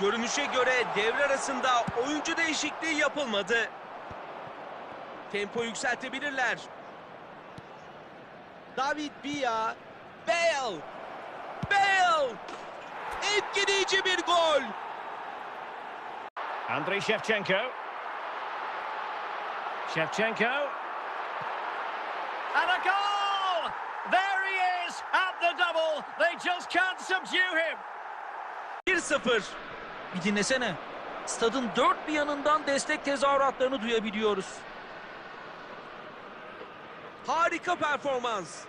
Görünüşe göre devre arasında oyuncu değişikliği yapılmadı. Tempo yükseltebilirler. David Villa, Bale, Bale, etkileyici bir gol. Andriy Shevchenko. Shevchenko. And a goal! There he is at the double. They just can't subdue him. 1-0. Bir dinlesene. Stadın dört bir yanından destek tezahüratlarını duyabiliyoruz. Harika performans.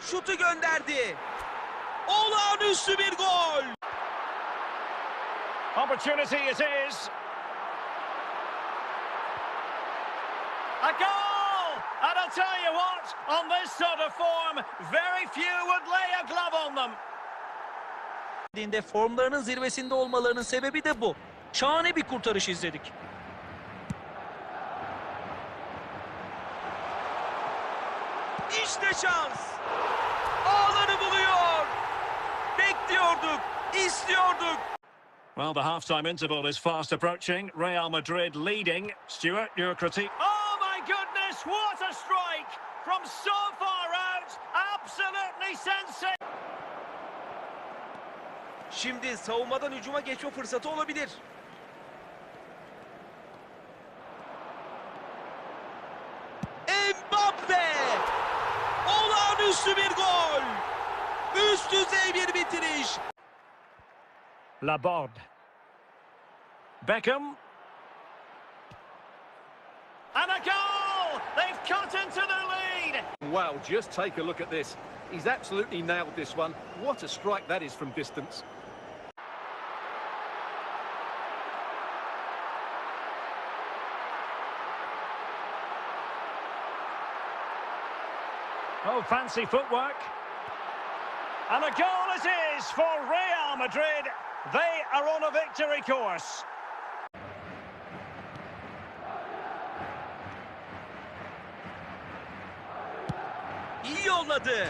Şutu gönderdi. Olağanüstü bir gol. Opportunity it is. A goal! And I'll tell you what, on this sort of form, very few would lay a glove on them. Dediğinde formlarının zirvesinde olmalarının sebebi de bu. Şahane bir kurtarış izledik. İşte şans. Ağları buluyor. Bekliyorduk, istiyorduk. Well, the half-time interval is fast approaching. Real Madrid leading. Stuart, your critique. Oh, my goodness, what a strike! From so far out, absolutely sensational. Şimdi savunmadan hücuma geçme fırsatı olabilir. Mbappe! Olağanüstü bir gol! Üst düzey bir bitiriş. Laborde. Beckham. And a goal! They've cut into the lead! Wow, just take a look at this. He's absolutely nailed this one. What a strike that is from distance. Oh, fancy footwork. And a goal it is for Real Madrid. They are on a victory course. İyi yolladı.